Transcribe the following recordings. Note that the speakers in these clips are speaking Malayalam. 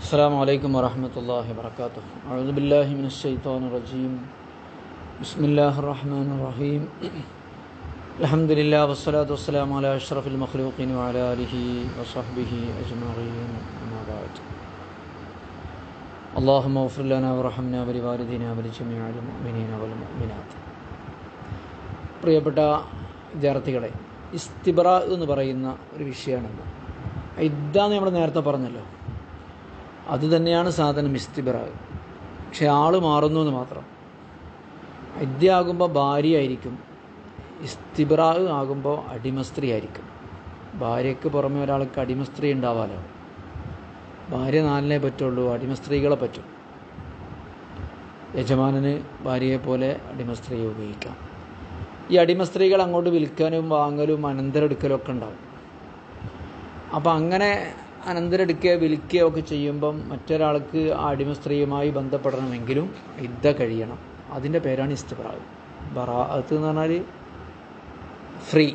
السلام عليكم ورحمة الله وبركاته أعوذ بالله من الشيطان الرجيم بسم الله الرحمن الرحيم الحمد لله والصلاة والسلام على أشرف المخلوقين وعلى آله وصحبه أجمعين أما بعد اللهم اغفر لنا وارحمنا ولوالدينا ولجميع المؤمنين والمؤمنات പ്രിയപ്പെട്ട വിദ്യാർത്ഥികളെ ഇസ്തിബറ എന്ന് പറയുന്ന ഒരു വിഷയമാണെന്ന് ഇതാന്ന് നമ്മൾ നേരത്തെ പറഞ്ഞല്ലോ അത് തന്നെയാണ് സാധനം ഇസ്തിബറ. പക്ഷെ ആൾ മാറുന്നു എന്ന് മാത്രം. അദ്യയാകുമ്പോൾ ഭാര്യ ആയിരിക്കും ഇസ്തിബറ ആകുമ്പോൾ അടിമസ്ത്രീ ആയിരിക്കും ഭാര്യയ്ക്ക് പുറമെ ഒരാൾക്ക് അടിമസ്ത്രീ ഉണ്ടാവാലോ? ഭാര്യ നാലിനെ പറ്റുള്ളൂ അടിമസ്ത്രീകളെ പറ്റും. യജമാനന് ഭാര്യയെ പോലെ അടിമസ്ത്രീയെ ഉപയോഗിക്കാം. ഈ അടിമസ്ത്രീകൾ അങ്ങോട്ട് വിൽക്കാനും വാങ്ങലും അനന്തരെടുക്കലും ഒക്കെ ഉണ്ടാവും. അപ്പം അങ്ങനെ അനന്തരെടുക്കുക വിളിക്കുകയോ ഒക്കെ ചെയ്യുമ്പം മറ്റൊരാൾക്ക് ആ അടിമസ്ത്രീയുമായി ബന്ധപ്പെടണമെങ്കിലും ഇദ്ധ കഴിയണം. അതിന്റെ പേരാണ് ഇസ്തിബറാവ് ബറാഅത്ത് എന്ന് പറഞ്ഞാൽ ഫ്രീ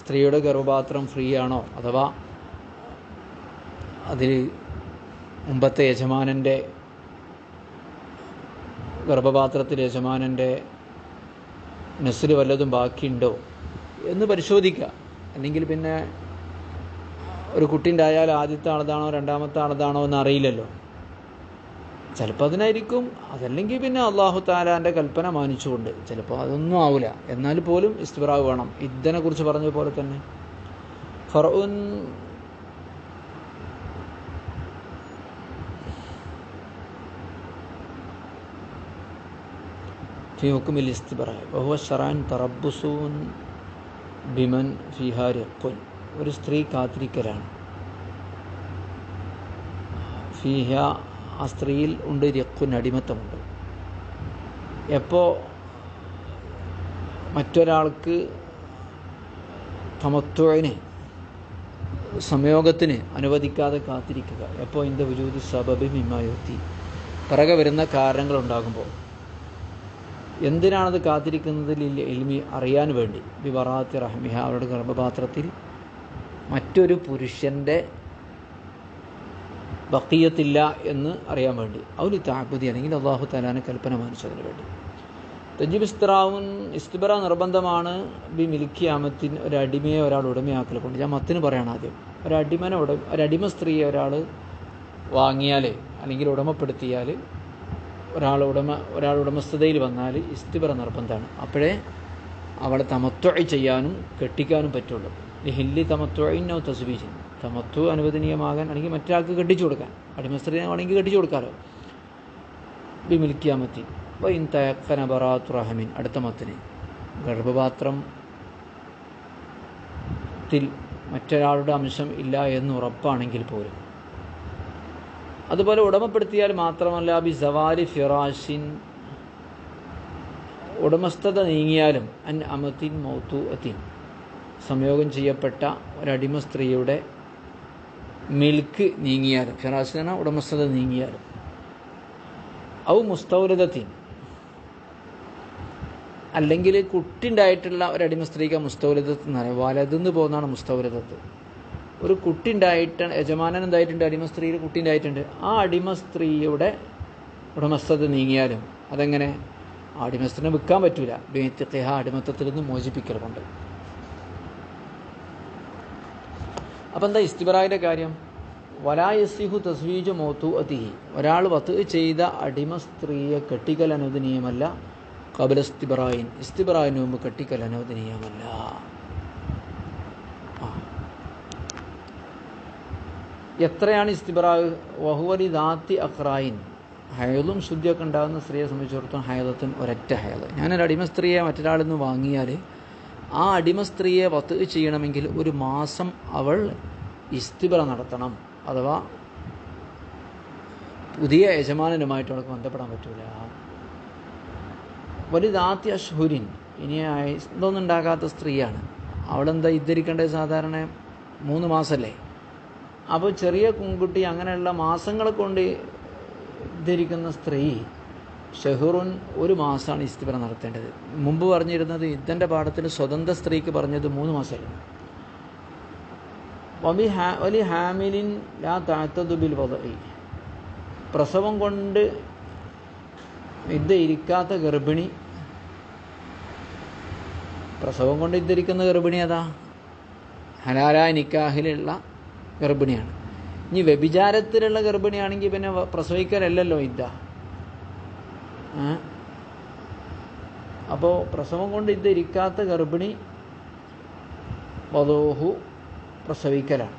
സ്ത്രീയുടെ ഗർഭപാത്രം ഫ്രീ ആണോ? അഥവാ അതിൽ മുമ്പത്തെ യജമാനന്റെ ഗർഭപാത്രത്തിൽ യജമാനന്റെ നെസ്സിൽ വല്ലതും ബാക്കിയുണ്ടോ എന്ന് പരിശോധിക്കുക. അല്ലെങ്കിൽ പിന്നെ ഒരു കുട്ടി ഉണ്ടായാൽ ആദ്യത്തെ ആളതാണോ രണ്ടാമത്തെ ആളതാണോ എന്ന് അറിയില്ലല്ലോ ചിലപ്പോൾ അതിനായിരിക്കും അതല്ലെങ്കിൽ പിന്നെ അള്ളാഹു താലാൻ്റെ കൽപ്പന മാനിച്ചുകൊണ്ട് ചിലപ്പോൾ അതൊന്നും ആവില്ല എന്നാൽ പോലും ഇസ്തിബറാവ് വേണം ഇദ്ദനെ കുറിച്ച് പറഞ്ഞ പോലെ തന്നെ ഫറൂൻ في حكم الاستبراء وهو شرعا تربص ബിമൻ ഫിഹാരിഖുൻ ഒരു സ്ത്രീ കാത്തിരിക്കലാണ്. ഫിഹ ആ സ്ത്രീയിൽ ഉണ്ട് രക്കുൻ അടിമത്തമുണ്ട്. എപ്പോൾ മറ്റൊരാൾക്ക് തമത്വന് സംയോഗത്തിന് അനുവദിക്കാതെ കാത്തിരിക്കുക. എപ്പോൾ എന്റെ വിജൂതി സബബി മിമായുത്തി പിറകെ വരുന്ന കാരണങ്ങളുണ്ടാകുമ്പോൾ എന്തിനാണത് കാത്തിരിക്കുന്നതിൽ എൽമി അറിയാൻ വേണ്ടി? വിവറാത്തി റഹ്മിഹ അവരുടെ ഗർഭപാത്രത്തിൽ മറ്റൊരു പുരുഷന്റെ ബക്കീയത്തില്ല എന്ന് അറിയാൻ വേണ്ടി. അവർ താപതി അല്ലെങ്കിൽ അള്ളാഹു തലാന് കൽപ്പന മാനിച്ചതിന് വേണ്ടി. തജീബ് ഇസ്തറാവുൻ ഇസ്തിബറ നിർബന്ധമാണ് ബി മിൽക്കി ഒരു അടിമയെ ഒരാൾ ഉടമയാക്കൽ കൊണ്ട് ഞാൻ മത്തിന് പറയണം ആദ്യം. ഒരടിമനെ ഉട ഒരടിമ സ്ത്രീയെ ഒരാൾ വാങ്ങിയാൽ അല്ലെങ്കിൽ ഉടമപ്പെടുത്തിയാൽ ഒരാൾ ഉടമ ഒരാൾ ഉടമസ്ഥതയിൽ വന്നാൽ ഇസ്തിബറ നിർബന്ധമാണ്. അപ്പോഴേ അവളെ തമത്വ ചെയ്യാനും കെട്ടിക്കാനും പറ്റുള്ളൂ. ഈ തമത്വ തമത്വനോ തസ്ബീജ് തമത്വ അനുവദനീയമാകാൻ അല്ലെങ്കിൽ മറ്റൊരാൾക്ക് കെട്ടിച്ചു കൊടുക്കാൻ. അടിമസ്ത്രീനെ വേണമെങ്കിൽ കെട്ടിച്ചു മിൽക്കിയാമത്തി അപ്പോൾ ഇൻ തയക്കന ബറാത്തു അടുത്ത മത്തിന്. ഗർഭപാത്രം ത്തിൽ മറ്റൊരാളുടെ അംശം ഇല്ല എന്ന് ഉറപ്പാണെങ്കിൽ പോലും. അതുപോലെ ഉടമപ്പെടുത്തിയാൽ മാത്രമല്ല ബി സവാരി ഫിറാഷിൻ. ഉടമസ്ഥത നീങ്ങിയാലും അൻ അമത്തിൻ മൗത്തു അത്തിൻ സംയോഗം ചെയ്യപ്പെട്ട ഒരടിമ സ്ത്രീയുടെ മിൽക്ക് നീങ്ങിയാലും ഫിറാസിന ഉടമസ്ഥത നീങ്ങിയാലും. ഔ മുസ്തൗരതീൻ അല്ലെങ്കിൽ കുട്ടിണ്ടായിട്ടുള്ള ഒരടിമ സ്ത്രീക്ക് മുസ്തൗരതത്ത് എന്ന് പറയും. വലതെന്ന് പോകുന്നതാണ് മുസ്തൗരതത്ത് ഒരു കുട്ടി ഉണ്ടായിട്ട് യജമാനൻ എന്തായിട്ടുണ്ട്? അടിമ സ്ത്രീയിൽ കുട്ടി ഉണ്ടായിട്ടുണ്ട് ആ അടിമ സ്ത്രീയുടെ ഉടമസ്ഥത നീങ്ങിയാലും അതെങ്ങനെ? ആ അടിമ സ്ത്രീനെ വിൽക്കാൻ പറ്റൂല. ബേത്തിഹ അടിമത്തത്തിൽ നിന്ന് മോചിപ്പിക്കൽ കൊണ്ട് അപ്പം എന്താ ഇസ്തിബറായിന്റെ കാര്യം? വലായസിഹു തസ്വീജ് മോത്തു അതിഹി ഒരാൾ വത്ത് ചെയ്ത അടിമ സ്ത്രീയെ കെട്ടിക്കൽ അനുവദനീയമല്ല കബലസ്തിബറായിൻ ഇസ്തിബറായിന് മുമ്പ് കെട്ടിക്കൽ അനുവദനീയമല്ല എത്രയാണ് ഇസ്തിബറായ് വഹുവലി ദാത്തി അഖ്റായിൻ. ഹയലും ശുദ്ധിയൊക്കെ ഉണ്ടാകുന്ന സ്ത്രീയെ സംബന്ധിച്ചിടത്തോളം ഹയലത്തും ഒരൊറ്റ ഹയൽ ഞാനൊരു അടിമ സ്ത്രീയെ മറ്റൊരാളിൽ നിന്ന് വാങ്ങിയാൽ ആ അടിമ സ്ത്രീയെ വത്ത് ചെയ്യണമെങ്കിൽ ഒരു മാസം അവൾ ഇസ്തിബറ നടത്തണം. അഥവാ പുതിയ യജമാനനുമായിട്ട് അവൾക്ക് ബന്ധപ്പെടാൻ പറ്റൂല. വലുതാത്യ അഷ്ഹുരിൻ ഇനി ഇതൊന്നും ഉണ്ടാകാത്ത സ്ത്രീയാണ്. അവളെന്താ ഇദ്ധരിക്കേണ്ടത് സാധാരണ? മൂന്ന് മാസമല്ലേ അപ്പോൾ ചെറിയ കുങ്കുട്ടി അങ്ങനെയുള്ള മാസങ്ങളെ കൊണ്ട് ധരിക്കുന്ന സ്ത്രീ ഷെഹുറുൻ ഒരു മാസമാണ് ഇസ്തിബറ നടത്തേണ്ടത്. മുമ്പ് പറഞ്ഞിരുന്നത് ഇദ്ദന്റെ പാഠത്തിൽ സ്വതന്ത്ര സ്ത്രീക്ക് പറഞ്ഞത് മൂന്ന് മാസമായിരുന്നു വലി ഹാമിലിൻ ലാ താത്തതു ബിൽ വദഇ പ്രസവം കൊണ്ട് ഇദ്ദ ഇരിക്കാത്ത ഗർഭിണി. പ്രസവം കൊണ്ട് ഇദ്ധരിക്കുന്ന ഗർഭിണി അതാ ഹലാലായ നിക്കാഹിലുള്ള ഗർഭിണിയാണ്. ഇനി വ്യഭിചാരത്തിലുള്ള ഗർഭിണിയാണെങ്കിൽ പിന്നെ പ്രസവിക്കാനല്ലല്ലോ ഇദ്ദ അപ്പോൾ പ്രസവം കൊണ്ട് ഇതിരിക്കാത്ത ഗർഭിണി വധോഹു പ്രസവിക്കലാണ്.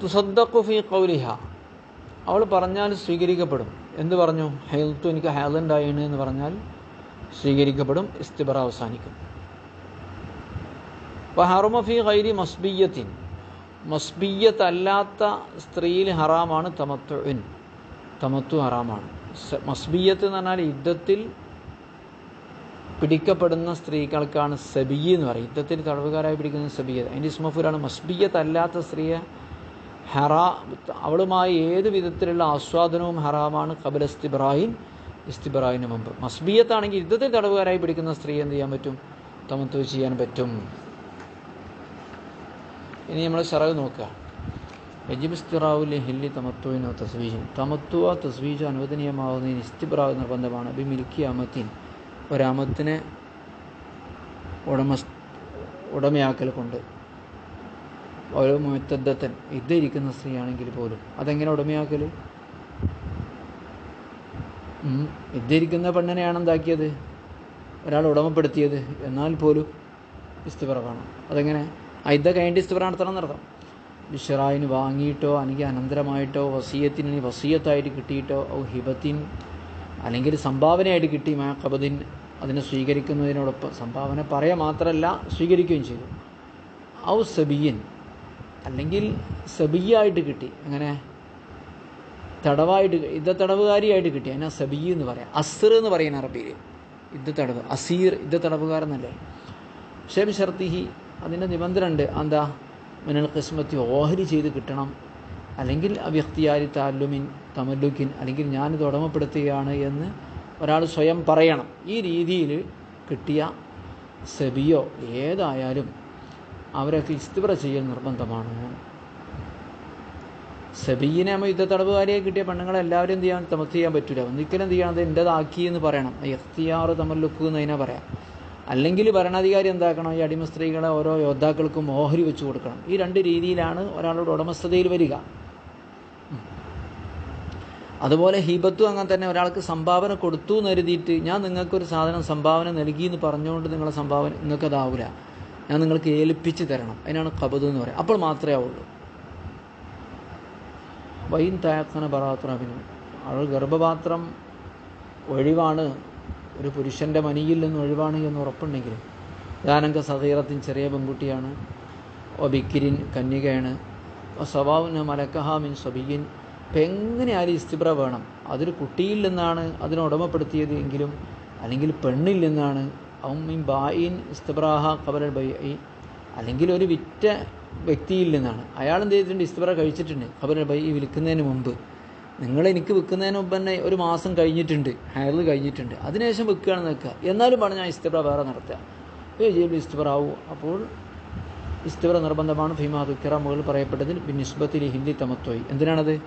വത്തുസദ്ദഖു ഫീ ഖൗലിഹ. അവൾ പറഞ്ഞാൽ സ്വീകരിക്കപ്പെടും. എന്ത് പറഞ്ഞു? ഹെൽത്ത് എനിക്ക് ഹേലൻഡായിണ് എന്ന് പറഞ്ഞാൽ സ്വീകരിക്കപ്പെടും ഇസ്തിബറ അവസാനിക്കും. ഹറമ ഫീ ഗൈരി മസ്ബിയത്തിൻ മസ്ബിയത്ത് അല്ലാത്ത സ്ത്രീയിൽ ഹറാമാണ് തമത്തുൻ തമത്തു ഹറാമാണ്. മസ്ബിയത്ത് എന്ന് പറഞ്ഞാൽ യുദ്ധത്തിൽ പിടിക്കപ്പെടുന്ന സ്ത്രീകൾക്കാണ് സബിയ എന്ന് പറയും. യുദ്ധത്തിൽ തടവുകാരായി പിടിക്കുന്ന സബിയ അതിന്റെ ഇസ്മഫുരാണ് മസ്ബിയത്ത് അല്ലാത്ത സ്ത്രീയെ ഹറാ അവളുമായി ഏത് വിധത്തിലുള്ള ആസ്വാദനവും ഹറാമാണ് കബൽ ഇസ്തിബ്രാഹിൻ ഇസ്തിബ്രാഹിന് മുമ്പ്. മസ്ബിയത്താണെങ്കിൽ യുദ്ധത്തിൽ തടവുകാരായി പിടിക്കുന്ന സ്ത്രീ എന്ത് ചെയ്യാൻ പറ്റും? തമത്തു ചെയ്യാൻ പറ്റും. ഇനി നമ്മൾ ഷറവ് നോക്കുക. യജിബ് ഇസ്തിറാവുൽ ഹില്ലി തമത്തുവിനോ തസ്വീജും തമത്തുവ തസ്വീജ് അനുവദനീയമാവുന്നതിന് ഇസ്തിബ്രാവ് നിർബന്ധമാണ്. B milky അമത്തിൻ. ഒരമത്തിനെ ഉടമ ഉടമയാക്കൽ കൊണ്ട്. ഒരു മുത്തദ്ധത്തൻ ഇരിക്കുന്ന സ്ത്രീയാണെങ്കിൽ പോലും. അതെങ്ങനെ ഉടമയാക്കൽ ഇരിക്കുന്ന പെണ്ണിനെയാണ് എന്താക്കിയത്? ഒരാൾ ഉടമപ്പെടുത്തിയത്. എന്നാൽ പോലും ഇസ്തുപറ കാണാം. അതെങ്ങനെ? ഐദ കഴിഞ്ഞിട്ട് ഇസ്തിബറ നടത്തണം നടത്തണം ബിഷറായിന് വാങ്ങിയിട്ടോ അല്ലെങ്കിൽ അനന്തരമായിട്ടോ വസീയത്തിന് വസീയത്തായിട്ട് കിട്ടിയിട്ടോ ഔ ഹിബത്തിൻ അല്ലെങ്കിൽ സംഭാവനയായിട്ട് കിട്ടി മാ കബദിൻ അതിനെ സ്വീകരിക്കുന്നതിനോടൊപ്പം. സംഭാവന പറയുക മാത്രമല്ല സ്വീകരിക്കുകയും ചെയ്തു. ഔ സബിയൻ അല്ലെങ്കിൽ സബിയായിട്ട് കിട്ടി. അങ്ങനെ തടവായിട്ട് യുദ്ധ തടവുകാരിയായിട്ട് കിട്ടി. അതിനാ സബി എന്ന് പറയാം. അസർ എന്ന് പറയുന്ന അറബിയിൽ യുദ്ധ തടവ്. അസീർ യുദ്ധ തടവുകാരെന്നല്ലേ? ഷെം ഷർത്തിഹി അതിന്റെ നിബന്ധന ഉണ്ട് എന്താ മിനൽ കിസ്മത്തി ഓഹരി ചെയ്ത് കിട്ടണം. അല്ലെങ്കിൽ അവ്യക്തിയാരി താല്ലുമിൻ തമല്ലുക്കിൻ അല്ലെങ്കിൽ ഞാനിത് ഉടമപ്പെടുത്തുകയാണ് എന്ന് ഒരാൾ സ്വയം പറയണം. ഈ രീതിയിൽ കിട്ടിയ സെബിയോ ഏതായാലും അവരൊക്കെ ഇസ്തിബ്ര ചെയ്യൽ നിർബന്ധമാണ്. സബീനെ നമ്മൾ യുദ്ധ തടവുകാരിയെ കിട്ടിയ പെണ്ണുങ്ങളെ എല്ലാവരും എന്ത് ചെയ്യാൻ തമസ് ചെയ്യാൻ പറ്റില്ല ഒന്നിക്കലും എന്ത് ചെയ്യണം അത് എന്റെതാക്കി എന്ന് പറയണം. എഖ്തിയാറ് തമല്ലുക്ക് എന്ന് അതിനെ പറയാം. അല്ലെങ്കിൽ ഭരണാധികാരി എന്താക്കണം? ഈ അടിമ സ്ത്രീകളെ ഓരോ യോദ്ധാക്കൾക്കും ഓഹരി വെച്ച് കൊടുക്കണം. ഈ രണ്ട് രീതിയിലാണ് ഒരാളുടെ ഉടമസ്ഥതയിൽ വരിക. അതുപോലെ ഹീബത്തും അങ്ങനെ തന്നെ ഒരാൾക്ക് സംഭാവന കൊടുത്തു എന്ന് കരുതിയിട്ട് ഞാൻ നിങ്ങൾക്കൊരു സാധനം സംഭാവന നൽകി എന്ന് പറഞ്ഞുകൊണ്ട് നിങ്ങളെ സംഭാവന നിങ്ങൾക്കതാവില്ല ഞാൻ നിങ്ങൾക്ക് ഏൽപ്പിച്ച് തരണം. അതിനാണ് കബദ് എന്ന് പറയുക അപ്പോൾ മാത്രമേ ആവുള്ളൂ. വൈൻ തയാക്കന അഭിനു അവൾ ഗർഭപാത്രം ഒഴിവാണ്. ഒരു പുരുഷന്റെ മനിയിൽ നിന്ന് ഒഴിവാണ് എന്ന് ഉറപ്പുണ്ടെങ്കിൽ. ദാനങ്ക സഹീറത്തിൻ ചെറിയ പെൺകുട്ടിയാണ്. ഓ ബിക്കിരിൻ കന്യകയാണ്. ഓ സ്വഭാവിന് മലക്കഹ മിൻ സബിയിൻ. ഇപ്പം എങ്ങനെയായാലും ഇസ്തിബ്ര വേണം? അതൊരു കുട്ടിയിൽ നിന്നാണ് അതിനെ ഉടമപ്പെടുത്തിയത് എങ്കിലും അല്ലെങ്കിൽ പെണ്ണിൽ നിന്നാണ് ഇസ്തിബ്രാഹ കബലൽ ബൈ അല്ലെങ്കിൽ ഒരു വിറ്റ വ്യക്തിയിൽ നിന്നാണ്. അയാൾ എന്ത് ചെയ്തിട്ടുണ്ട്? ഇസ്തബ്ര കഴിച്ചിട്ടുണ്ട്. കബലൽ ബൈ വിൽക്കുന്നതിന് മുമ്പ്. നിങ്ങൾ എനിക്ക് വിൽക്കുന്നതിന് മുമ്പ് തന്നെ ഒരു മാസം കഴിഞ്ഞിട്ടുണ്ട്. ഹയർ കഴിഞ്ഞിട്ടുണ്ട്. അതിനുശേഷം വിൽക്കുകയാണെന്ന് വെക്കുക എന്നാലും പറഞ്ഞാൽ ഇസ്തബ്ര വേറെ നടത്തുക. ജീവിതം ആവും അപ്പോൾ ഇസ്തബ്ര നിർബന്ധമാണ്. ഭീമാ ദുഃഖിറ മുകളിൽ പറയപ്പെട്ടതിൽ ബിനിസ്ബത്തിൽ ഹിന്ദി തമത്വയി. എന്തിനാണത്?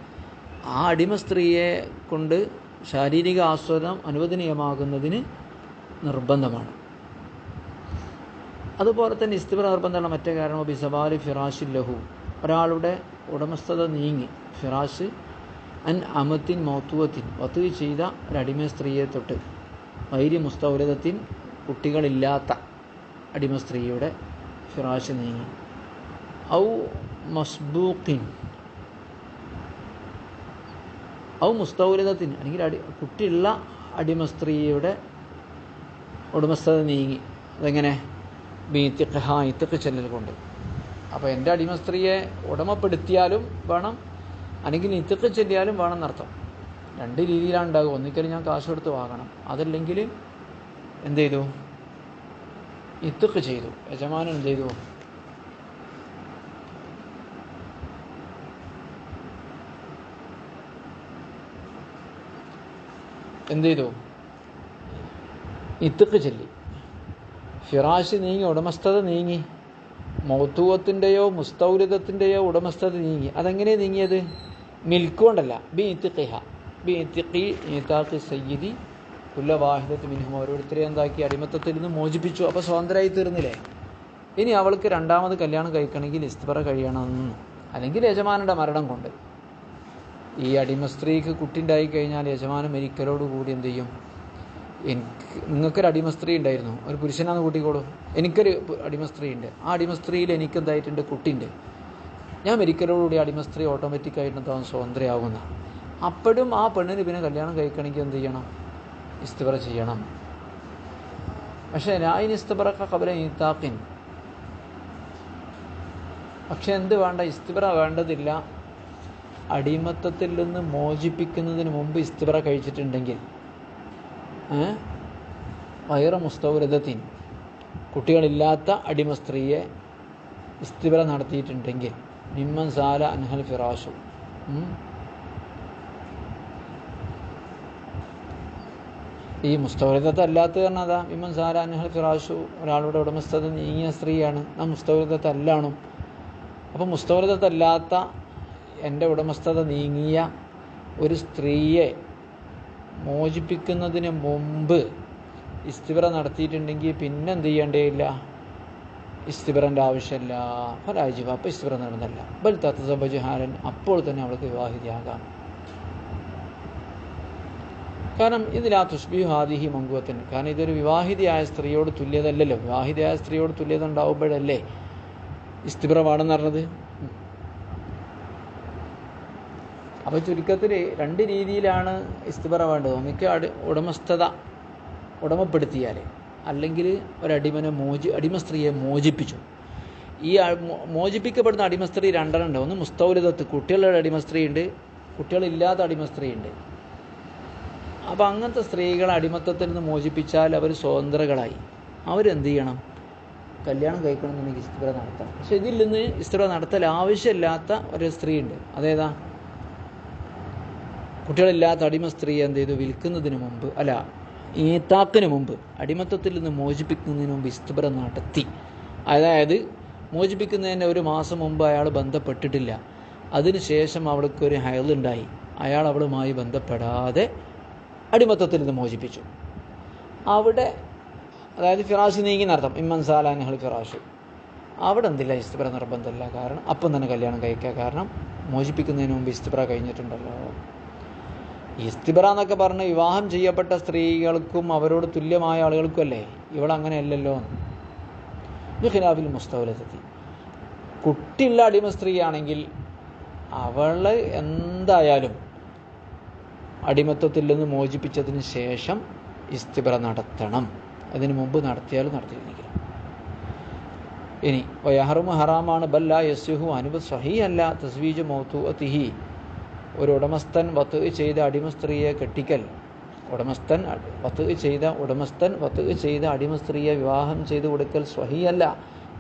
ആ അടിമ സ്ത്രീയെ കൊണ്ട് ശാരീരിക ആസ്വാദനം അനുവദനീയമാകുന്നതിന് നിർബന്ധമാണ്. അതുപോലെ തന്നെ ഇസ്തിബ്ര നിർബന്ധമുള്ള മറ്റേ കാരണം ബിസബാലി ഫിറാഷിൻ ലഹു. ഒരാളുടെ ഉടമസ്ഥത നീങ്ങി. ഫിറാഷ് അൻ അമത്തിൻ മൗത്തുവത്തിൻ വത്ത് ചെയ്ത ഒരടിമ സ്ത്രീയെ തൊട്ട് വൈര്യ മുസ്തൗലതത്തിൻ കുട്ടികളില്ലാത്ത അടിമ സ്ത്രീയുടെ ഫിറാഷ് നീങ്ങി. ഔ മസ്ബൂഖിൻ ഔ മുസ്തൗരതത്തിൻ അല്ലെങ്കിൽ അടി കുട്ടിയുള്ള അടിമ സ്ത്രീയുടെ ഉടമസ്ഥത നീങ്ങി. അതെങ്ങനെ? ബീത്തിഖ ഇത്തിക്ക് ചെല്ലൽ കൊണ്ട്. അപ്പോൾ എന്റെ അടിമ സ്ത്രീയെ ഉടമപ്പെടുത്തിയാലും വേണം അല്ലെങ്കിൽ ഇത്തിക്ക് ചെല്ലിയാലും വേണം എന്നർത്ഥം. രണ്ട് രീതിയിലാണ് ഉണ്ടാകുക ഒന്നിക്കൽ ഞാൻ കാശ് കൊടുത്ത് വാങ്ങണം. അതല്ലെങ്കിൽ എന്ത് ചെയ്തു? ഇത്തൊക്കെ ചെയ്തു. യജമാനൻ എന്ത് ചെയ്തു? എന്ത് ചെയ്തു? ഇത്തൊക്കെ ചൊല്ലി. ഫിറാശ് നീങ്ങി ഉടമസ്ഥത നീങ്ങി. മൗത്തൂവത്തിന്റെയോ മുസ്തൗരിതത്തിന്റെയോ ഉടമസ്ഥത നീങ്ങി. അതെങ്ങനെ നീങ്ങിയത്? മിൽക്കുകൊണ്ടല്ല ബി ഇത്തിഖിഹ ബി ഇത്തിഖി നീത്താക്കി സയ്യിദി കുല്ല വാഹിദത്ത് മിനിഹം ഓരോരുത്തരെ എന്താക്കി അടിമത്തത്തിൽ നിന്ന് മോചിപ്പിച്ചു. അപ്പോൾ സ്വതന്ത്രമായി തീർന്നില്ലേ? ഇനി അവൾക്ക് രണ്ടാമത് കല്യാണം കഴിക്കണമെങ്കിൽ ഇസ്തിബറ കഴിയണം അല്ലെങ്കിൽ യജമാനയുടെ മരണം കൊണ്ട്. ഈ അടിമ സ്ത്രീക്ക് കുട്ടിണ്ടായി കഴിഞ്ഞാൽ യജമാനൻ മരിക്കലോട് കൂടി എന്ത് ചെയ്യും? എനിക്ക് നിങ്ങൾക്കൊരു അടിമ സ്ത്രീ ഉണ്ടായിരുന്നു. ഒരു പുരുഷനാന്ന് കൂട്ടിക്കോളൂ. എനിക്കൊരു അടിമ സ്ത്രീ ഉണ്ട്. ആ അടിമ സ്ത്രീയിൽ എനിക്ക് എന്തായിട്ടുണ്ട്? കുട്ടിയുണ്ട്. ഞാൻ മരിക്കലോടുകൂടി അടിമ സ്ത്രീ ഓട്ടോമാറ്റിക്കായിട്ട് എന്താ സ്വതന്ത്രയാവുന്ന. അപ്പോഴും ആ പെണ്ണിന് പിന്നെ കല്യാണം കഴിക്കണമെങ്കിൽ എന്ത് ചെയ്യണം? ഇസ്തിബറ ചെയ്യണം. പക്ഷേ രായിൻ ഇസ്തിബറക്ക കബല ഈത്താക്കിൻ പക്ഷെ എന്ത് വേണ്ട? ഇസ്തിബറ വേണ്ടതില്ല. അടിമത്തത്തിൽ നിന്ന് മോചിപ്പിക്കുന്നതിന് മുമ്പ് ഇസ്തിബറ കഴിച്ചിട്ടുണ്ടെങ്കിൽ വയറ മുസ്തൗരതത്തിൻ കുട്ടികളില്ലാത്ത അടിമ സ്ത്രീയെ ഇസ്തിബല നടത്തിയിട്ടുണ്ടെങ്കിൽ മിമ്മൻ സാല അൻഹൽ ഫിറാഷു ഈ മുസ്തൗരതത്ത് അല്ലാത്ത കാരണം അതാ. മിമ്മൻ സാല അൻഹൽ ഫിറാഷു ഒരാളുടെ ഉടമസ്ഥത നീങ്ങിയ സ്ത്രീയാണ്. നാം മുസ്തൗരതത്ത് അപ്പം മുസ്തൗരതത്തല്ലാത്ത എന്റെ ഉടമസ്ഥത നീങ്ങിയ ഒരു സ്ത്രീയെ മോചിപ്പിക്കുന്നതിന് മുമ്പ് ഇസ്തിബറ നടത്തിയിട്ടുണ്ടെങ്കിൽ പിന്നെ എന്ത് ചെയ്യേണ്ടതില്ല ഇസ്തിബറന്റെ ആവശ്യമില്ല ഫലാജിബ അപ്പം ഇസ്തിബറ നടന്നല്ല ബൽ തത്തസബജുഹാരൻ അപ്പോൾ തന്നെ അവൾക്ക് വിവാഹിതയാകാം. കാരണം ഇതിലാ തുഷ്ബിഹു ഹാദിഹി മങ്കുവത്തിന് കാരണം ഇതൊരു വിവാഹിതയായ സ്ത്രീയോട് തുല്യതല്ലല്ലോ. വിവാഹിതയായ സ്ത്രീയോട് തുല്യത ഉണ്ടാവുമ്പോഴല്ലേ ഇസ്തിബറ പാടെന്ന് പറഞ്ഞത് അപ്പോൾ ചുരുക്കത്തിൽ രണ്ട് രീതിയിലാണ് ഇസ്തിബറ വേണ്ടത്. ഒന്നിക്ക് അടി ഉടമസ്ഥത ഉടമപ്പെടുത്തിയാൽ അല്ലെങ്കിൽ ഒരടിമനെ മോചി അടിമ സ്ത്രീയെ മോചിപ്പിച്ചു. ഈ മോചിപ്പിക്കപ്പെടുന്ന അടിമ സ്ത്രീ രണ്ടെണ്ണം ഉണ്ട്. ഒന്ന് മുസ്തൗലിതത്ത് കുട്ടികളുടെ അടിമ സ്ത്രീ ഉണ്ട് കുട്ടികളില്ലാത്ത അടിമ സ്ത്രീ ഉണ്ട് അപ്പോൾ അങ്ങനത്തെ സ്ത്രീകളെ അടിമത്തത്തിൽ നിന്ന് മോചിപ്പിച്ചാൽ അവർ സ്വതന്ത്രകളായി. അവരെന്ത് ചെയ്യണം? കല്യാണം കഴിക്കണം കഴിക്കണമെന്നുണ്ടെങ്കിൽ ഇസ്തിബറ നടത്തണം. പക്ഷെ ഇതിൽ നിന്ന് ഇസ്തിബറ നടത്തൽ ആവശ്യമില്ലാത്ത ഒരു സ്ത്രീ ഉണ്ട് അതേതാ? കുട്ടികളില്ലാത്ത അടിമ സ്ത്രീ എന്ത് ചെയ്തു? വിൽക്കുന്നതിന് മുമ്പ് അല്ല ഈത്താക്കിന് മുമ്പ് അടിമത്തത്തിൽ നിന്ന് മോചിപ്പിക്കുന്നതിന് മുമ്പ് ഇസ്തിബറ നടത്തി. അതായത് മോചിപ്പിക്കുന്നതിന് ഒരു മാസം മുമ്പ് അയാൾ ബന്ധപ്പെട്ടിട്ടില്ല. അതിനുശേഷം അവൾക്ക് ഒരു ഹയലുണ്ടായി അയാൾ അവളുമായി ബന്ധപ്പെടാതെ അടിമത്തത്തിൽ നിന്ന് മോചിപ്പിച്ചു. അവിടെ അതായത് ഫിറാഷ് നീങ്ങി നടത്തം. ഇമ്മൻ ഫിറാഷ്. അവിടെ എന്തില്ല വിസ്തുപര നിർബന്ധമില്ല. കാരണം അപ്പം തന്നെ കല്യാണം കഴിക്കുക കാരണം മോചിപ്പിക്കുന്നതിന് മുമ്പ് വിസ്തുപര കഴിഞ്ഞിട്ടുണ്ടല്ലോ. ഇസ്തിബറ എന്നൊക്കെ പറഞ്ഞ് വിവാഹം ചെയ്യപ്പെട്ട സ്ത്രീകൾക്കും അവരോട് തുല്യമായ ആളുകൾക്കും അല്ലേ ഇവളങ്ങനെയല്ലല്ലോ ഇത് ഖിലാഫിൽ മുസ്തവലെത്തി കുട്ടിയുള്ള അടിമ സ്ത്രീയാണെങ്കിൽ അവൾ എന്തായാലും അടിമത്വത്തിൽ നിന്ന് മോചിപ്പിച്ചതിന് ശേഷം ഇസ്തിബറ നടത്തണം. അതിന് മുമ്പ് നടത്തിയാലും നടത്തിയിരിക്കണം ഇനി വയഹറുമ ഹറാമാണ് ബല്ല യസ്യുഹു അനുബ സഹി അല്ല തസ്വീജ് മോത്തു അതിഹി ഒരു ഉടമസ്ഥൻ വത്ത് ചെയ്ത അടിമ സ്ത്രീയെ കെട്ടിക്കൽ. ഉടമസ്ഥൻ വത്തു ചെയ്ത ഉടമസ്ഥൻ വത്ത് ചെയ്ത അടിമ സ്ത്രീയെ വിവാഹം ചെയ്തു കൊടുക്കൽ സ്വഹിയല്ല.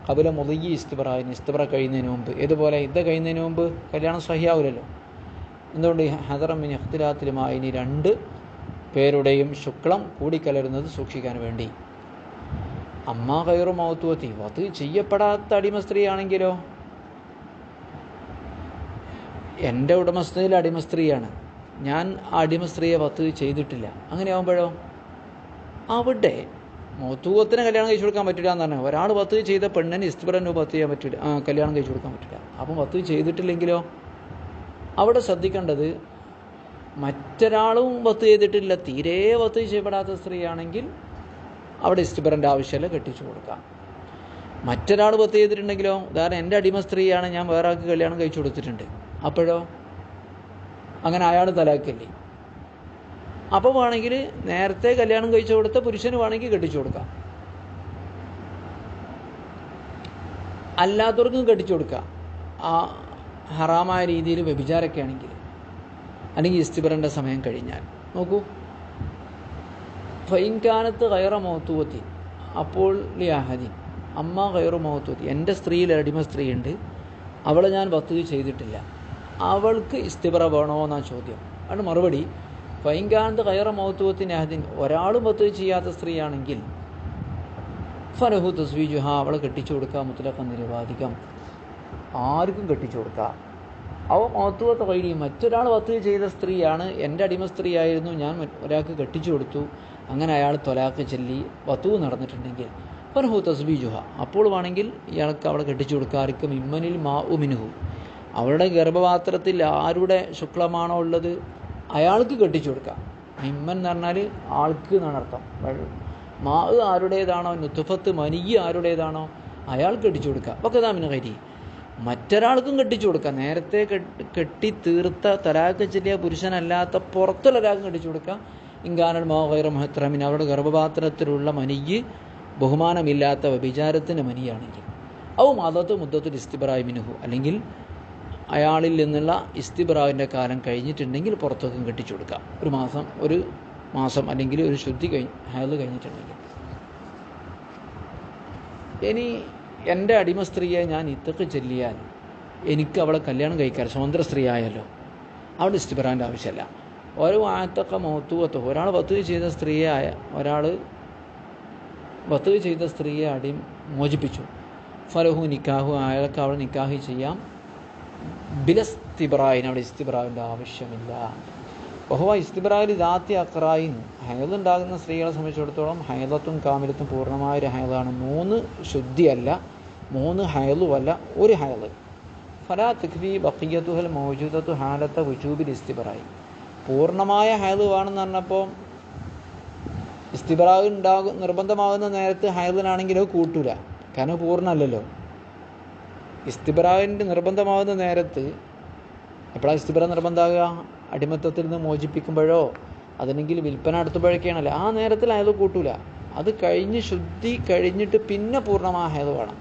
കപില മുതുകി ഇസ്തിബറ ഇസ്തിബറ കഴിയുന്നതിന് മുമ്പ്. ഇതുപോലെ ഇത് കഴിയുന്നതിന് മുമ്പ് കല്യാണം സ്വഹിയാവില്ലല്ലോ എന്തുകൊണ്ട് ഹദറമിന് അഖ്തിലാത്തിലുമായി ഇനി രണ്ട് പേരുടെയും ശുക്ലം കൂടിക്കലരുന്നത് സൂക്ഷിക്കാൻ വേണ്ടി? അമ്മ കയറും മൗത്തുവത്തി. വത്ത് ചെയ്യപ്പെടാത്ത അടിമ സ്ത്രീയാണെങ്കിലോ എന്റെ ഉടമസ്ഥതയിൽ അടിമ സ്ത്രീയാണ്. ഞാൻ അടിമ സ്ത്രീയെ പത്ത് ചെയ്തിട്ടില്ല. അങ്ങനെ ആകുമ്പോഴോ അവിടെ മൗത്തൂവത്തിന് കല്യാണം കഴിച്ചു കൊടുക്കാൻ പറ്റില്ല എന്ന് പറഞ്ഞാൽ ഒരാൾ പത്ത് ചെയ്ത പെണ്ണിന് ഇസ്തുബറന് പത്ത് ചെയ്യാൻ പറ്റില്ല. കല്യാണം കഴിച്ചു കൊടുക്കാൻ പറ്റില്ല. അപ്പം പത്ത് ചെയ്തിട്ടില്ലെങ്കിലോ? അവിടെ ശ്രദ്ധിക്കേണ്ടത് മറ്റൊരാളും പത്ത് ചെയ്തിട്ടില്ല തീരെ പത്ത് ചെയ്യപ്പെടാത്ത സ്ത്രീയാണെങ്കിൽ അവിടെ ഇസ്തുപരന്റെ ആവശ്യമില്ല കെട്ടിച്ചു കൊടുക്കാം. മറ്റൊരാൾ പത്ത് ചെയ്തിട്ടുണ്ടെങ്കിലോ? ഉദാഹരണം എന്റെ അടിമ സ്ത്രീയാണ് ഞാൻ വേറെ ആൾക്ക് കല്യാണം കഴിച്ചു കൊടുത്തിട്ടുണ്ട്. അപ്പോഴോ? അങ്ങനെ അയാൾ തലാക്കല്ലേ അപ്പോൾ വേണമെങ്കിൽ നേരത്തെ കല്യാണം കഴിച്ചു കൊടുത്ത പുരുഷന് വേണമെങ്കിൽ കെട്ടിച്ചു കൊടുക്കാം. അല്ലാത്തവർക്കും കെട്ടിച്ചു കൊടുക്കാം. ആ ഹറാമായ രീതിയിൽ വ്യഭിചാരമൊക്കെ ആണെങ്കിൽ അല്ലെങ്കിൽ ഇസ്തിബറിന്റെ സമയം കഴിഞ്ഞാൽ. നോക്കൂ. ഫൈൻകാനത്ത് കയറ മഹത്വത്തി അപ്പോൾ ലിയാഹദി അമ്മ കയറു മഹത്വത്തി എന്റെ സ്ത്രീയിൽ അടിമ സ്ത്രീയുണ്ട്. അവളെ ഞാൻ വത്തുക ചെയ്തിട്ടില്ല. അവൾക്ക് ഇസ്തിബറ വേണോ എന്നാണ് ചോദ്യം. ആണ് മറുപടി പൈങ്കാന്ത് കയറ മൗത്വത്തിന് അതിന് ഒരാളും വത്തുക ചെയ്യാത്ത സ്ത്രീയാണെങ്കിൽ ഫലഹു തസ്വീജുഹ അവളെ കെട്ടിച്ചു കൊടുക്കുക മുത്തലക്ക നിരുപാധികം ആർക്കും കെട്ടിച്ചു കൊടുക്കുക. അവ മഹത്വത്തെ കഴിഞ്ഞ് മറ്റൊരാൾ വത്ത് ചെയ്ത സ്ത്രീയാണ് എന്റെ അടിമ സ്ത്രീയായിരുന്നു ഞാൻ ഒരാൾക്ക് കെട്ടിച്ചു കൊടുത്തു അങ്ങനെ അയാൾ തൊലാക്ക് ചെല്ലി വത്തുവ് നടന്നിട്ടുണ്ടെങ്കിൽ ഫനഹു തസ്ബീജുഹ അപ്പോൾ വേണമെങ്കിൽ ഇയാൾക്ക് അവളെ കെട്ടിച്ചു കൊടുക്കാർക്കും ഇമ്മനിൽ മാ ഉമിനുഹു അവളുടെ ഗർഭപാത്രത്തിൽ ആരുടെ ശുക്ലമാണോ ഉള്ളത്? അയാൾക്ക് കെട്ടിച്ചു കൊടുക്കാം. ഇമ്മൻ എന്ന് പറഞ്ഞാൽ ആൾക്ക് എന്നാണ് അർത്ഥം. മാ ആരുടേതാണോ നുത്തുഫത്ത് മനിയ ആരുടേതാണോ അയാൾക്ക് കെട്ടിച്ചു കൊടുക്കുക ഒക്കെ താമിന് കരി മറ്റൊരാൾക്കും കെട്ടിച്ചു കൊടുക്കാം. നേരത്തെ കെട്ടി തീർത്ത തലാക്ക് ചെല്ലിയ പുരുഷനല്ലാത്ത പുറത്തുള്ള ഒരാൾക്കും കെട്ടിച്ചു കൊടുക്കാം. ഇങ്കാനൽ മോഹൈറ മൊഹത്രമിൻ അവരുടെ ഗർഭപാത്രത്തിലുള്ള മനിയ് ബഹുമാനമില്ലാത്ത വിചാരത്തിന്റെ മനിയാണെങ്കിൽ. ഔ മതത്ത് മുദ്ദത്തുൽ ഇസ്തിബറായി മിനുഹു അല്ലെങ്കിൽ അയാളിൽ നിന്നുള്ള ഇസ്തിബ്രാവിന്റെ കാലം കഴിഞ്ഞിട്ടുണ്ടെങ്കിൽ പുറത്തേക്കും കെട്ടിച്ചു കൊടുക്കാം. ഒരു മാസം ഒരു മാസം അല്ലെങ്കിൽ ഒരു ശുദ്ധി കഴിഞ്ഞ് അയാൾ കഴിഞ്ഞിട്ടുണ്ടെങ്കിൽ. ഇനി എന്റെ അടിമ സ്ത്രീയെ ഞാൻ ഇത്തക്ക് ചെല്ലിയാൽ എനിക്ക് അവളെ കല്യാണം കഴിക്കാൻ സ്വതന്ത്ര സ്ത്രീ ആയല്ലോ അവിടെ ഇസ്തിബ്രാവിന്റെ ആവശ്യമല്ല ഒരു ആയത്തൊക്കെ മൗത്തുവത്തോ ഒരാൾ വത്തുക ചെയ്ത സ്ത്രീയെ ആയ ഒരാൾ വത്തുക ചെയ്ത സ്ത്രീയെ അടി മോചിപ്പിച്ചു. ഫലഹു നിക്കാഹു അയാൾക്ക് അവളെ നിക്കാഹി ചെയ്യാം. ബിലസ്തിബ്രായിന് അവിടെ ഇസ്തിബ്രാവിന്റെ ആവശ്യമില്ല. ബഹുവ ഇസ്തിബ്രായിൽ ദാത്തി അക്രായിൻ ഹൈദുണ്ടാകുന്ന സ്ത്രീകളെ സംബന്ധിച്ചിടത്തോളം ഹൈദത്തും കാമിലത്തും പൂർണമായ ഒരു ഹൈദാണ് മൂന്ന് ശുദ്ധിയല്ല മൂന്ന് ഹൈലുമല്ല ഒരു ഹൈദ് ഫലാ തിഖ്ബി ബക്കിയത്തുഹൽ മൗജൂദത്തു ഹാലത്ത വുജൂബിൽ ഇസ്തിബ്രായി. പൂർണമായ ഹൈദ് വേണമെന്ന് പറഞ്ഞപ്പോൾ ഇസ്തിബറാവ് ഉണ്ടാകും നിർബന്ധമാകുന്ന നേരത്ത് ഹൈലിനാണെങ്കിൽ അത് കൂട്ടൂല. കാരണം പൂർണമല്ലല്ലോ. ഇസ്തിബറാവിന്റെ നിർബന്ധമാകുന്ന നേരത്ത് എപ്പോഴാണ് ഇസ്തിബറ നിർബന്ധമാകുക അടിമത്തത്തിൽ നിന്ന് മോചിപ്പിക്കുമ്പോഴോ അതല്ലെങ്കിൽ വിൽപ്പന നടത്തുമ്പോഴൊക്കെയാണല്ലോ? ആ നേരത്തിൽ അയാൾ കൂട്ടൂല. അത് കഴിഞ്ഞ് ശുദ്ധി കഴിഞ്ഞിട്ട് പിന്നെ പൂർണമായ ഹേത് വേണം.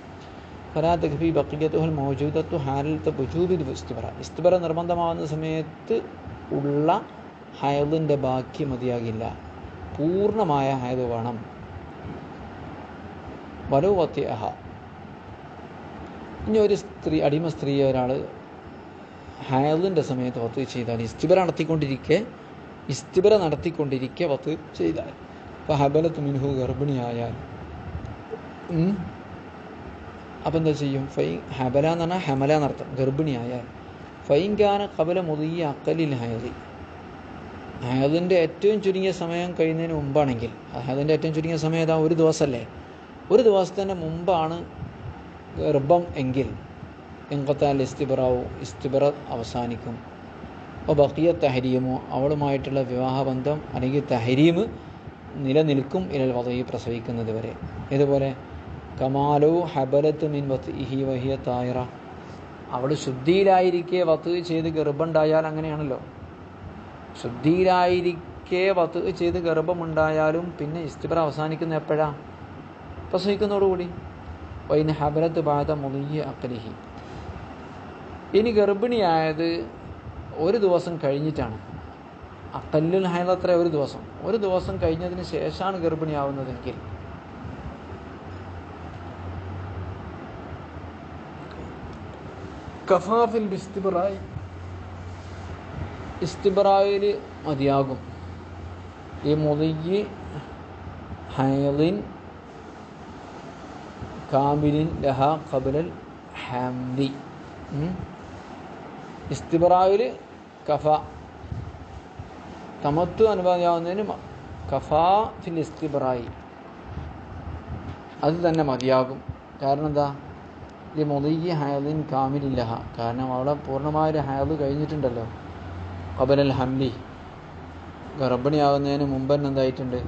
ഫലാ തഖ്ബി ബക്കിയത്തുഹൽ മൗജൂദത്തു ഹാലത്ത് ബുജൂബിൽ ഇസ്തിബറ. ഇസ്തിബറ നിർബന്ധമാകുന്ന സമയത്ത് ഉള്ള ഹയലിന്റെ ബാക്കി മതിയാകില്ല. പൂർണമായ ഹയത് വേണം. വലോ ഇനി ഒരു സ്ത്രീ അടിമ സ്ത്രീ ഒരാൾ ഹയലിന്റെ സമയത്ത് വത്ത് ചെയ്താൽ ഇസ്തിബര നടത്തിക്കൊണ്ടിരിക്കെ ഇസ്തിബര നടത്തിക്കൊണ്ടിരിക്കെ വത്ത് ചെയ്താൽ. അപ്പോൾ ഹബലത്ത് മിൻഹു ഗർഭിണിയായാൽ. അപ്പം എന്താ ചെയ്യും? ഫൈ ഹബല എന്ന് പറഞ്ഞാൽ ഹമല എന്നർത്ഥം ഗർഭിണിയായാൽ. ഫൈൻകാന കബല മുതിയ അക്കലിൽ ഹയലി അയാളിന്റെ ഏറ്റവും ചുരുങ്ങിയ സമയം കഴിയുന്നതിന് മുമ്പാണെങ്കിൽ അയാളിന്റെ ഏറ്റവും ചുരുങ്ങിയ സമയം ഏതാ? ഒരു ദിവസമല്ലേ ഒരു ദിവസത്തിന്റെ മുമ്പാണ് ഗർഭം എങ്കിൽ എങ്കത്താൽ ഇസ്തിബറാവു ഇസ്തിബറ അവസാനിക്കും. അപ്പോൾ ബക്കിയ തഹരീമോ അവളുമായിട്ടുള്ള വിവാഹബന്ധം അല്ലെങ്കിൽ തഹരീമ് നിലനിൽക്കും ഇലൽ വതയി പ്രസവിക്കുന്നത് വരെ. ഇതുപോലെ കമാലു ഹബലത്ത് മിൻ വത്ത് ഇഹി വഹിയ തായറ. അവൾ ശുദ്ധിയിലായിരിക്കെ വത്ത് ചെയ്ത് ഗർഭമുണ്ടായാൽ അങ്ങനെയാണല്ലോ. ശുദ്ധിയിലായിരിക്കെ വത്ത് ചെയ്ത് ഗർഭമുണ്ടായാലും പിന്നെ ഇസ്തിബറ അവസാനിക്കുന്ന എപ്പോഴാണ് പ്രസവിക്കുന്നതോടുകൂടി. വൈന ഹബലത്ത് ബാധ മുളിയ അക്കലിഹി ഇനി ഗർഭിണിയായത് ഒരു ദിവസം കഴിഞ്ഞിട്ടാണ്. അക്കല്ലുൽ ഹൈലത്ര ഒരു ദിവസം. ഒരു ദിവസം കഴിഞ്ഞതിന് ശേഷമാണ് ഗർഭിണിയാവുന്നതെങ്കിൽ. കഫാഫിൽ ബിസ്തിബറായി. ഇസ്തിബറായിൽ മതിയാകും. ഈ മുതുകി ഹൈലിൻ കാമിലിൻ ലഹ ഖബലൽ ഹാംദി ഇസ്തിബറായിൽ കഫ. തമത്ത് അനുഭവിയാവുന്നതിന് കഫാ ഫിൽ ഇസ്തിബറായി. അത് തന്നെ മതിയാകും. കാരണം എന്താ? ഈ ഹയദിൻ ഹയലിൻ ലഹ. കാരണം അവളെ പൂർണമായൊരു ഹയദ് കഴിഞ്ഞിട്ടുണ്ടല്ലോ. കബലൽ ഹംലി. ഗർഭിണിയാകുന്നതിന് മുമ്പ് തന്നെ എന്തായിട്ടുണ്ട്?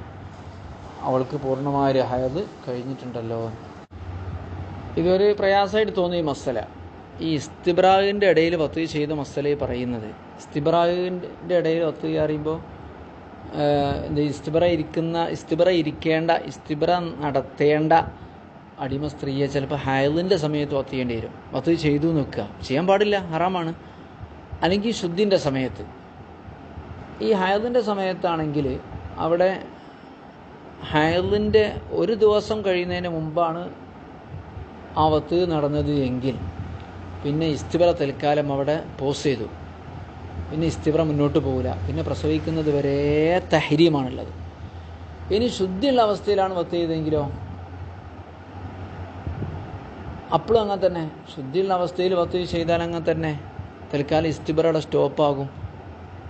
അവൾക്ക് പൂർണമായൊരു ഹയൽ കഴിഞ്ഞിട്ടുണ്ടല്ലോ ഇതൊരു പ്രയാസമായിട്ട് തോന്നി ഈ മസല. ഈ ഇസ്തിബ്രാഹിന്റെ ഇടയിൽ വത്ത് ചെയ്ത മസല പറയുന്നത്. ഇസ്തിബ്രാഹിന്റെ ഇടയിൽ വത്ത് അറിയുമ്പോൾ ഇസ്തിബ്ര ഇരിക്കുന്ന ഇസ്തിബറ ഇരിക്കേണ്ട ഇസ്തിബറ നടത്തേണ്ട അടിമ സ്ത്രീയെ ചിലപ്പോൾ ഹയലിന്റെ സമയത്ത് വത്ത് ചെയ്യേണ്ടി വരും. വത്ത് ചെയ്തു നിൽക്കുക ചെയ്യാൻ പാടില്ല ഹറാമാണ്. അല്ലെങ്കിൽ ശുദ്ധിന്റെ സമയത്ത്. ഈ ഹയലിന്റെ സമയത്താണെങ്കിൽ അവിടെ ഹയലിന്റെ ഒരു ദിവസം കഴിയുന്നതിന് മുമ്പാണ് ആ വത്ത് നടന്നത് എങ്കിൽ പിന്നെ ഇസ്തിബറ തൽക്കാലം അവിടെ പോസ് ചെയ്തു. പിന്നെ ഇസ്തിബറ മുന്നോട്ട് പോകില്ല പിന്നെ പ്രസവിക്കുന്നത് വരെ തഹരീമാണുള്ളത്. ഇനി ശുദ്ധിയുള്ള അവസ്ഥയിലാണ് വത്ത് ചെയ്തതെങ്കിലോ? അപ്പോഴും അങ്ങനെ തന്നെ. ശുദ്ധിയുള്ള അവസ്ഥയിൽ വത്ത് ചെയ്താൽ അങ്ങനെ തന്നെ. തൽക്കാലം ഇസ്തിബറയുടെ സ്റ്റോപ്പാകും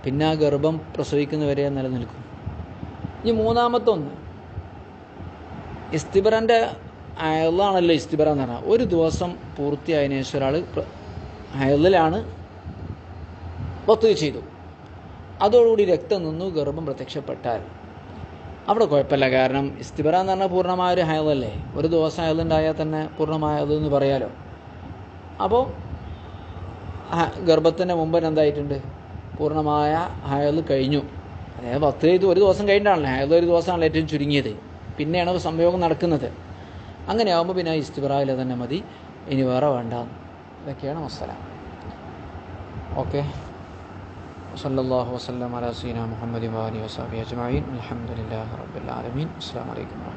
പിന്നെ ആ ഗർഭം പ്രസവിക്കുന്നവരെ നിലനിൽക്കും. ഇനി മൂന്നാമത്തെ ഒന്ന് ഇസ്തിബറന്റെ അയലാണല്ലോ ഇസ്തിബറ എന്ന് പറഞ്ഞാൽ ഒരു ദിവസം പൂർത്തിയായതിനു ശേഷം ഒരാൾ അയലിലാണ് വത്ത് ചെയ്തു. അതോടുകൂടി രക്തം നിന്നു ഗർഭം പ്രത്യക്ഷപ്പെട്ടാൽ. അവിടെ കുഴപ്പമില്ല. കാരണം ഇസ്തിബറ എന്ന് പറഞ്ഞാൽ പൂർണമായ ഒരു ഹയലല്ലേ ഒരു ദിവസം ഹയലുണ്ടായാൽ തന്നെ പൂർണമായത് എന്ന് പറയാലോ. അപ്പോൾ ഗർഭത്തിന്റെ മുമ്പ് എന്തായിട്ടുണ്ട്? പൂർണമായ ഹയൽ കഴിഞ്ഞു. അതായത് പത്ത് ചെയ്ത് ഒരു ദിവസം കഴിഞ്ഞിട്ടാണല്ലോ. ഹയൽ ഒരു ദിവസമാണല്ലോ ഏറ്റവും ചുരുങ്ങിയത്. പിന്നെയാണ് സംയോഗം നടക്കുന്നത്. അങ്ങനെ ആകുമ്പോൾ പിന്നെ ഇസ്തിബറായിൽ തന്നെ മതി. ഇനി വേറെ വേണ്ട. ഇതൊക്കെയാണ് മസല. ഓക്കെ. സല്ലാഹു വസ്ലം അലാസീന മുഹമ്മദ് വാലി വസാബി അജ്മീൻ അലഹമുല്ലാ റബ്ബുലാലമീൻ അസ്സാം വലൈക്കും വാഹമ